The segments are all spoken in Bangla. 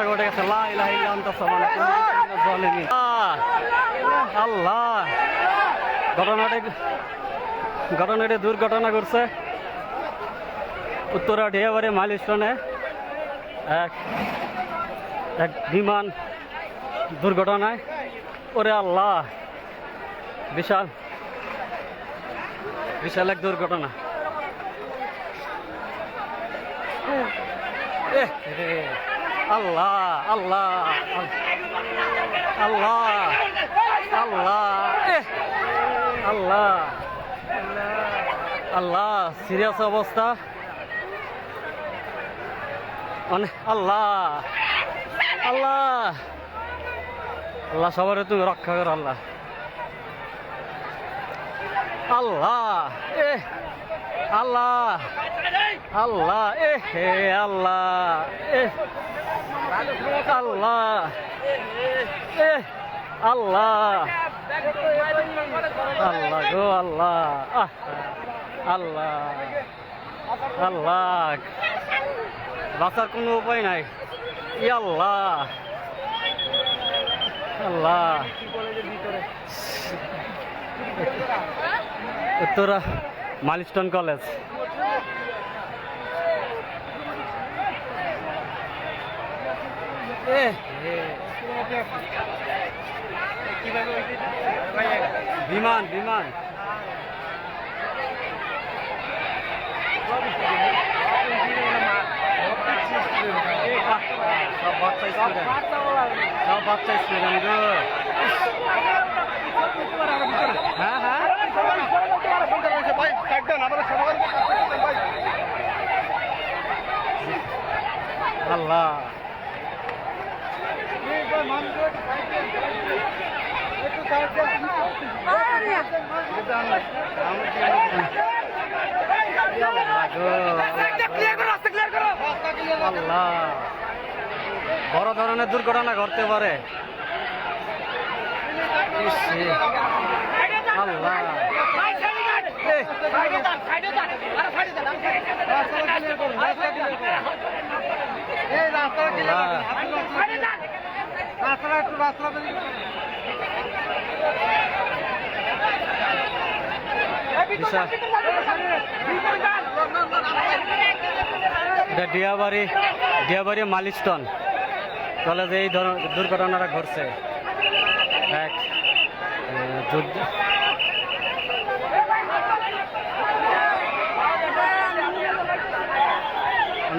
দুর্ঘটনা ঘটে গেছে জালিমিন আল্লাহ। ঘটনাটি ঘটনাটি দুর্ঘটনা ঘটছে উত্তরা ঢেয়াবাড়ি মাইল এক এক বিমান দুর্ঘটনায়। ওরে আল্লাহ, বিশাল বিশাল এক দুর্ঘটনা। এ আল্লাহ আল্লাহ আল্লাহ আল্লাহ আল্লাহ আল্লাহ, সিরিয়াস অবস্থা। মানে আল্লাহ আল্লাহ আল্লাহ, সবার তুমি রক্ষা করো, আল্লাহ। আল্লাহ এ আল্লাহ। আল্লাহ এ হে আল্লাহ এ আল্লাহ এ আল্লাহ। আল্লাহ গো আল্লাহ আহ, আল্লাহ আল্লাহ। বাঁচার কোনো উপায় নাই। ই আল্লাহ। আল্লাহ। Uttara Milestone College. বিমান বিমান। সব বাচ্চা স্টুডেন্ট। সব বাচ্চা স্টুডেন্ট গো হ্যাঁ হ্যাঁ আল্লাহ। আল্লাহ। বড় ধরনের দুর্ঘটনা ঘটতে পারে। ইস, আল্লাহ এ, বিশাল এটা ডিয়াবাড়ি ডিয়াবাড়ি মালিস্টন কলেজে এই ধরনের দুর্ঘটনাটা ঘটছে। এক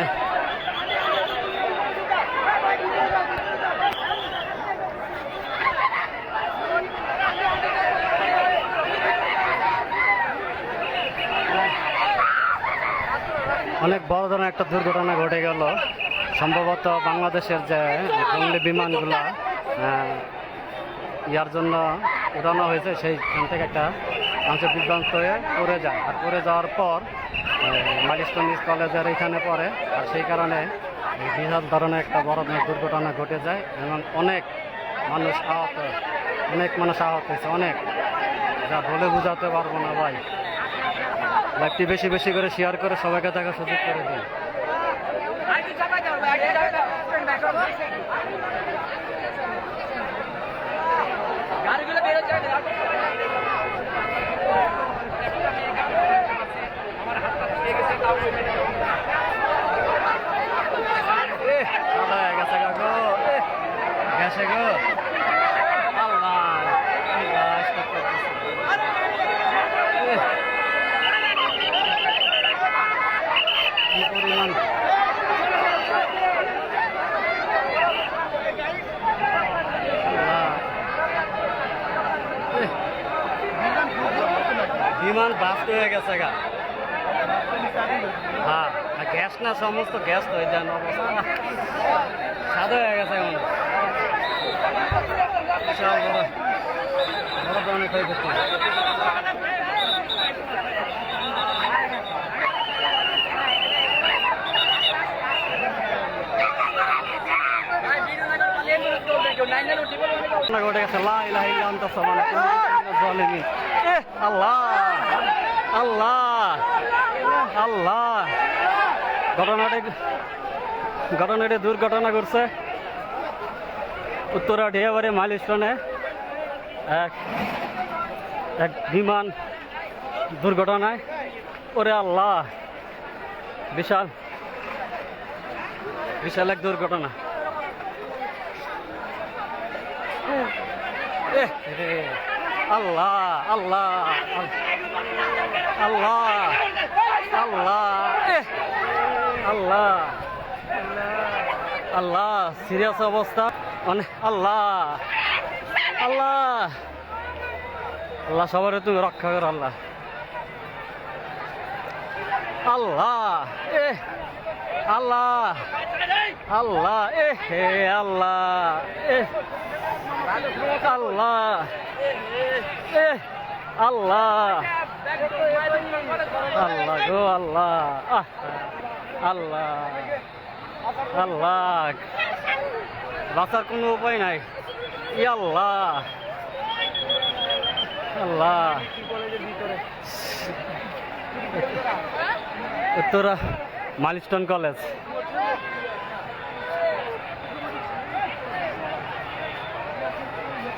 মানে অনেক বড় ধরনের একটা দুর্ঘটনা ঘটে গেল। সম্ভবত বাংলাদেশের যে জঙ্গলি বিমানগুলা আহ, ইয়ার জন্য উড়ানো হয়েছে সেইখান থেকে একটা অংশ বিভ্রান্ত হয়ে পড়ে যায়। আর পড়ে যাওয়ার পর মালিস্টন কলেজের এখানে পড়ে আর সেই কারণে বিশাল ধরনের একটা বড় দুর্ঘটনা ঘটে যায় এবং অনেক মানুষ আহত অনেক মানুষ আহত হয়েছে অনেক যা বলে বোঝাতে পারব না ভাই লাইভটি বেশি বেশি করে শেয়ার করে সবাইকে দেখার সুযোগ করে দিন গাড়িগুলো বেরোচ্ছে এ, সাদা হয়ে গেছে গা গো এ, গেছে গো আল্লাহ আল্লাহ stop করতেছে। এ, কি পরিমাণ আল্লাহ। এ, বিমান বাস্ট হয়ে গেছে গা। হ্যাঁ আর গ্যাস না, সমস্ত গ্যাস এই যেন অবস্থা। সাদা হয়ে গেছে এখন। বিশাল বড় বড় ধরনের ক্ষয়ক্ষতি। ঘটে গেছে। আল্লাহ আল্লাহ। আল্লাহ ঘটনাটি ঘটনাটি দুর্ঘটনা ঘটছে উত্তরা ডিয়াবাড়ি মাইল স্টোনে এক এক বিমান দুর্ঘটনায়। ওরে আল্লাহ, বিশাল বিশাল এক দুর্ঘটনা। আল্লাহ আল্লাহ আল্লাহ। আল্লাহ। আল্লাহ। আল্লাহ। সিরিয়াস অবস্থা। অনেক আল্লাহ। আল্লাহ। আল্লাহ, সবার তুমি রক্ষা করো, আল্লাহ। আল্লাহ। এ আল্লাহ। আল্লাহ। এ হে আল্লাহ। এ আল্লাহ। এ আল্লাহ। আল্লাহ গো, আল্লাহ। আল্লাহ। আল্লাহ। বাঁচার কোনো উপায় নাই। ই আল্লাহ। আল্লাহ। Uttara Milestone College.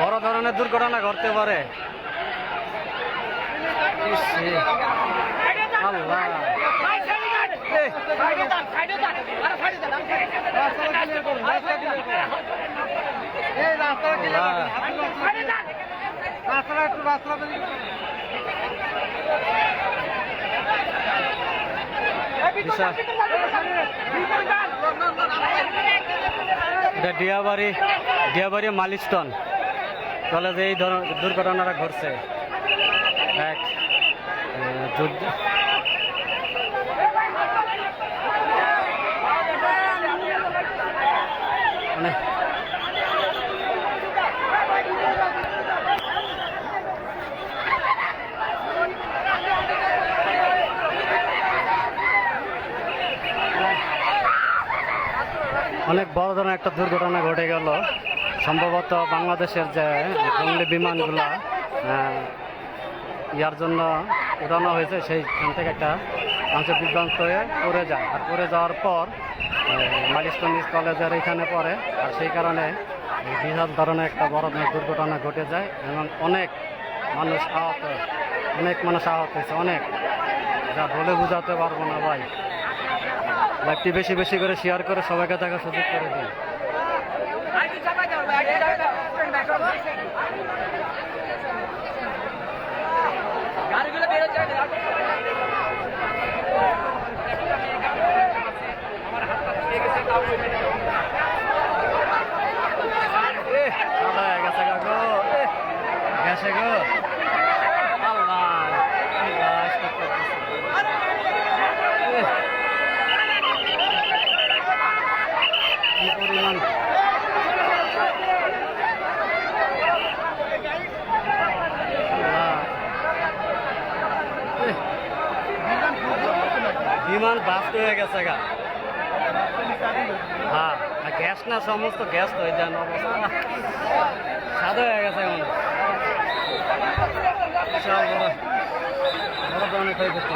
বড় ধরনের দুর্ঘটনা ঘটতে পারে। ইস, আল্লাহ এ, বিশাল এটা ডিয়াবাড়ি ডিয়াবাড়ি মালিস্টন কলেজে এই ধরনের দুর্ঘটনাটা ঘটছে। এক যুদ্ধ মানে অনেক বড় ধরনের একটা দুর্ঘটনা ঘটে গেল। সম্ভবত বাংলাদেশের যে জঙ্গলি বিমানগুলা আহ, ইয়ার জন্য উড়ানো হয়েছে সেইখান থেকে একটা অংশ বিধ্বংস হয়ে পড়ে যায়। আর পড়ে যাওয়ার পর মালিস্টন কলেজের এখানে পড়ে। আর সেই কারণে বিশাল ধরনের একটা বড় ধরনের দুর্ঘটনা ঘটে যায় এবং অনেক মানুষ আহত অনেক মানুষ আহত হয়েছে অনেক। যা বলে বোঝাতে পারব না ভাই। লাইভটি বেশি বেশি করে শেয়ার করে সবাইকে দেখার সুযোগ করে দিন। গাড়িগুলো বেরোচ্ছে গেছে গো। পরিমাণ বাস্ট হয়ে গেছে গা। হ্যাঁ গ্যাস না, সমস্ত গ্যাস হয়ে যান অবস্থা। সাদা হয়ে গেছে এখন। বড় বড় ধরনের ক্ষয়ক্ষতি।